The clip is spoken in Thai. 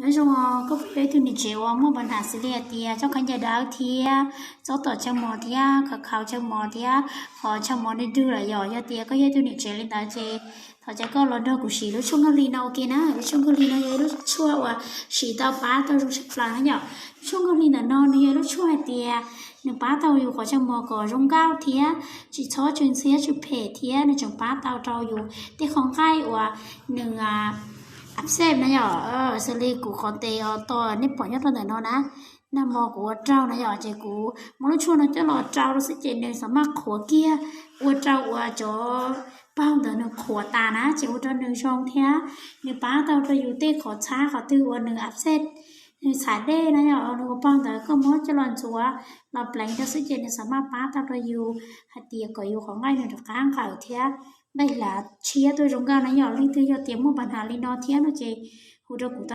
นั่วงก็ไปตุนิเจวมั่ันหาสิเลียเตียเจ้าขันยาดาวเทียเจ้าต่อเชมอเทียขาเขาเชมอเทียขอเชมอได้ดื้อหลายหยอยาเตียก็ยาตุนิเจลินตาเจทาจะก็รอดอกุชีรู้ช่วงกลีนาโอเคนะูช่วงกลีนายรูช่วยว่าสีตาป้าตารู้ชักปลาหยอช่วงกลีนานอนายรูช่วยเตียหนึ่งป้าเตาอยู่ขอจะมอก่อรงก้าวเทียจีช้อจุนเสียจุดเพเทียหนึ่จังป้าเตาเตาอยู่แต่ของใกล้ว่าหนึ่งอ่ะอับเซนะยอเออสลีกูคอนเตอตัวนี่ปล่อยัอดตอนไหนนอนะนำมอกัวเจ้านะยอเจกูมันรู้ช่วนะเจ้าหลอดเจ้ารู้สิเจนึงสามารถขัวเกียอวเจ้าวอวจอ ป้าเดินหนขัวตานะเจ้าตัวหนึ่งช่องเท้าหนึ่งป้าเราจะอยู่เต้ขอช้าขอตื้อวันหนึ่งอับเซนสายเด้นะยอเราป้องแต่ก็มเจะลอนชัวเราแปลงเจาสิเจนสามารถป้าเราอยู่หัดเตี้ยก็อยู่ของไงหนึ่งตะก้างขาวเท้า đây là chia tôi giống ga nó nhỏ lên tôi cho tiếng một bàn hà lên nó thiên nó chị hú của ta